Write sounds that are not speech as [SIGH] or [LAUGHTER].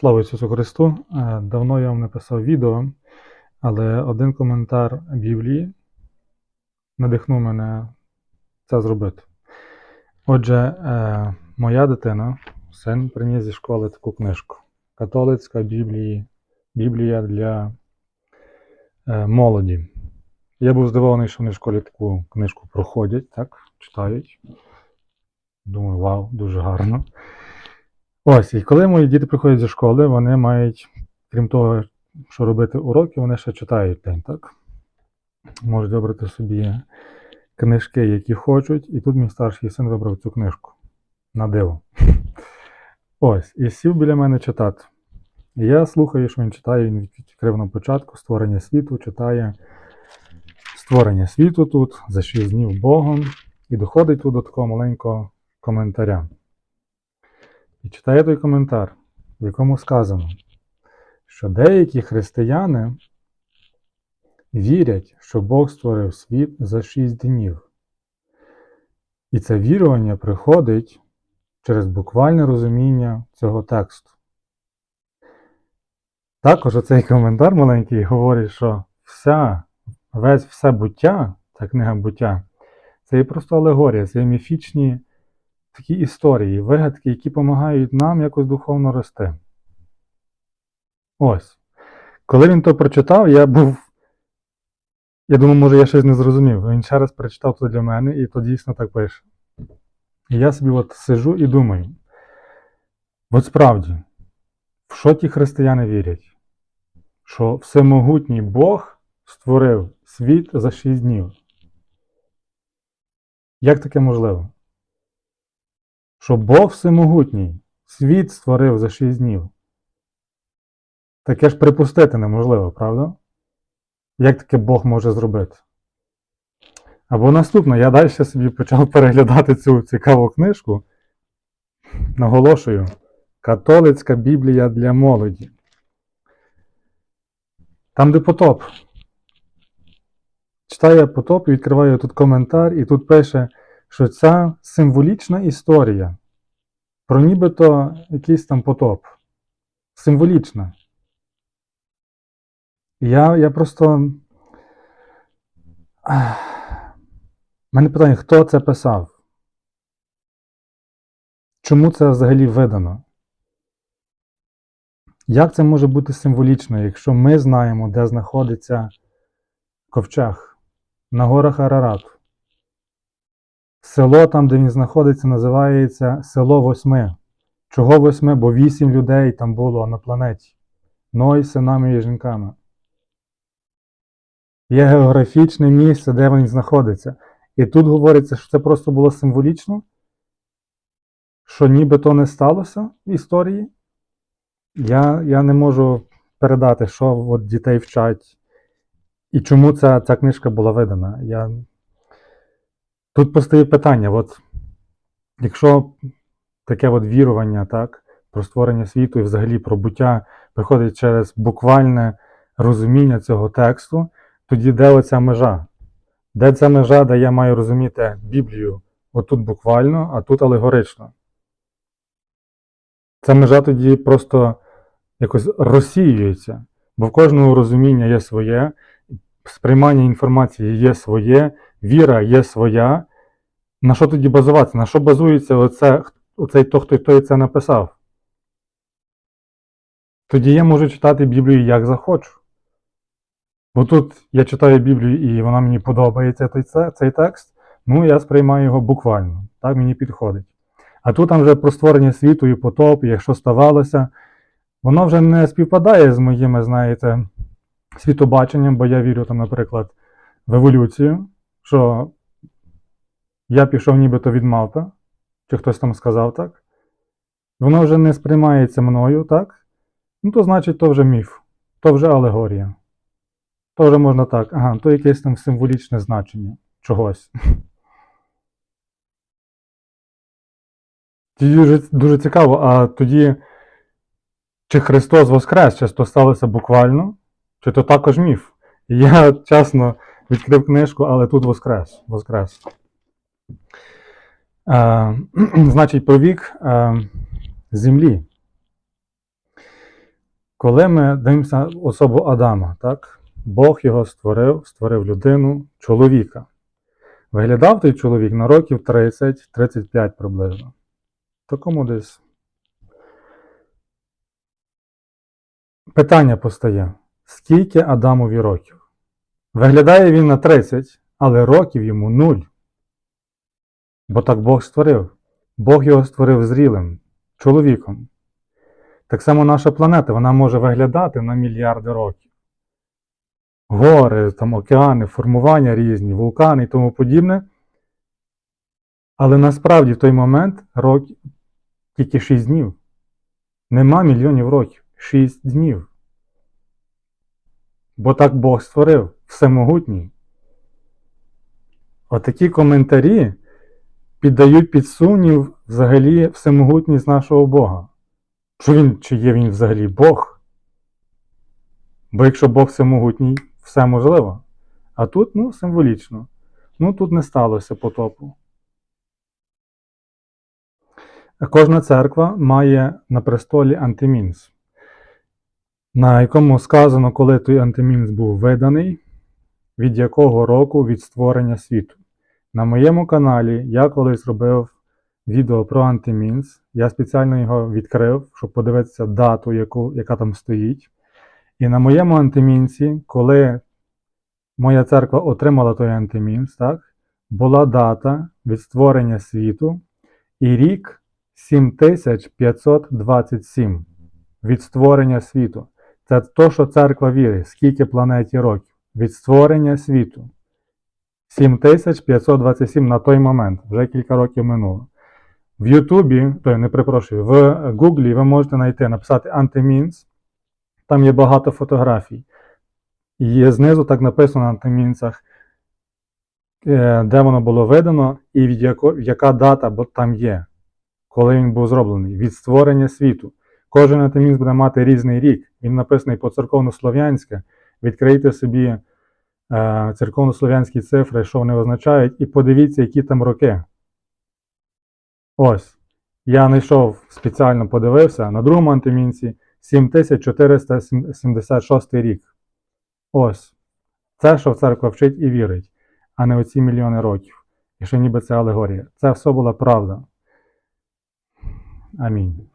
Слава Ісусу Христу! Е, Давно я вам написав відео, але один коментар Біблії надихнув мене це зробити. Отже, е, моя дитина, син приніс зі школи таку книжку. Католицька Біблії, Біблія для е, молоді. Я був здивований, що вони в школі таку книжку проходять, так, читають. Думаю, вау, дуже гарно. Ось, і коли мої діти приходять зі школи, вони мають, крім того, що робити уроки, вони ще читають день, так? Можуть вибрати собі книжки, які хочуть, і тут мій старший син вибрав цю книжку на диво. [LAUGHS] Ось, і сів біля мене читати. Я слухаю, що він читає, він відкрив на початку створення світу, читає створення світу тут, за шість днів Богом, і доходить тут до такого маленького коментаря. І читає той коментар, в якому сказано, що деякі християни вірять, що Бог створив світ за шість днів. І це вірування приходить через буквальне розуміння цього тексту. Також оцей коментар маленький говорить, що вся, весь все буття, ця книга буття, це є просто алегорія, це є міфічні такі історії, вигадки, які допомагають нам якось духовно рости. Ось. Коли він то прочитав, я був. Я думав, може, я щось не зрозумів. Він ще раз прочитав це для мене, і то дійсно так пише. І я собі от сижу і думаю: от справді, в що ті християни вірять? Що всемогутній Бог створив світ за шість днів. Як таке можливо? Що Бог всемогутній світ створив за шість днів. Таке ж припустити неможливо, правда? Як таке Бог може зробити? Або наступне, я далі собі почав переглядати цю цікаву книжку. Наголошую, Католицька Біблія для молоді. Там, де потоп. Читаю потоп і відкриваю тут коментар, і тут пише що ця символічна історія про нібито якийсь там потоп. Символічна. Я я просто. У мене питання, хто це писав? Чому це взагалі видано? Як це може бути символічно, якщо ми знаємо, де знаходиться ковчег на горах Арарату? Село там, де він знаходиться, називається Село Восьми. Чого восьми? Бо вісім людей там було на планеті. Ной, синами і жінками. Є географічне місце, де він знаходиться. І тут говориться, що це просто було символічно, що ніби то не сталося в історії. Я я не можу передати, що от дітей вчать і чому ця ця книжка була видана. Я Тут постає питання: от якщо таке от вірування, так, про створення світу і взагалі про буття приходить через буквальне розуміння цього тексту, тоді де оця межа? Де ця межа, де я маю розуміти Біблію отут буквально, а тут алегорично? Ця межа тоді просто якось розсіюється, бо в кожного розуміння є своє, сприймання інформації є своє, віра є своя. На що тоді базуватися? На що базується оце, оцей то, хто, хто це написав? Тоді я можу читати Біблію як захочу. Бо тут я читаю Біблію і вона мені подобається цей, цей текст, ну я сприймаю його буквально. Так мені підходить. А тут там вже про створення світу і потоп, і якщо ставалося, воно вже не співпадає з моїми, знаєте, світобаченням, бо я вірю, там, наприклад, в еволюцію, що я пішов нібито від мавпи, чи хтось там сказав так. Воно вже не сприймається мною, так? Ну, то значить, то вже міф, то вже алегорія. То вже можна так, ага, то якесь там символічне значення чогось. Дуже, дуже цікаво, а тоді, чи Христос Воскрес, чи то сталося буквально, чи то також міф. Я чесно відкрив книжку, але тут Воскрес. Воскрес. [CLEARS THROAT] Значить, про вік землі. Коли ми дивимося особу Адама, так? Бог його створив, створив людину, чоловіка. Виглядав той чоловік на років 30-35 приблизно. Такому десь. Питання постає: скільки Адамові років? Виглядає він на 30, але років йому 0. Бо так Бог створив. Бог його створив зрілим, чоловіком. Так само наша планета, вона може виглядати на мільярди років. Гори, там, океани, формування різні, вулкани і тому подібне. Але насправді в той момент рок тільки 6 днів. Нема мільйонів років. 6 днів. Бо так Бог створив, всемогутній. Отакі коментарі піддають під сумнів взагалі всемогутність нашого Бога. Що він, чи є він взагалі Бог? Бо якщо Бог всемогутній, все можливо. А тут, ну, символічно. Ну, тут не сталося потопу. Кожна церква має на престолі антимінс, на якому сказано, коли той антимінс був виданий, від якого року від створення світу. На моєму каналі я колись робив відео про антимінс. Я спеціально його відкрив, щоб подивитися дату, яку, яка там стоїть. І на моєму антимінсі, коли моя церква отримала той антимінс, так, була дата від створення світу і рік 7527 від створення світу. Це то, що церква вірить, скільки планеті років. Від створення світу. 7527 на той момент, вже кілька років минуло. В Ютубі, то я не припрошую, в Гуглі ви можете знайти, написати Антимінс. Там є багато фотографій. І знизу так написано на антимінцях, е, де воно було видано і від яко, яка дата бо там є, коли він був зроблений. Від створення світу. Кожен антимінс буде мати різний рік. Він написаний по церковно-слов'янське. Відкрийте собі е, церковно-слов'янські цифри, що вони означають, і подивіться, які там роки. Ось. Я знайшов спеціально подивився на другому антимінці 7476 рік. Ось. Це, що церква вчить і вірить, а не оці мільйони років. І що ніби це алегорія. Це все була правда. Амінь.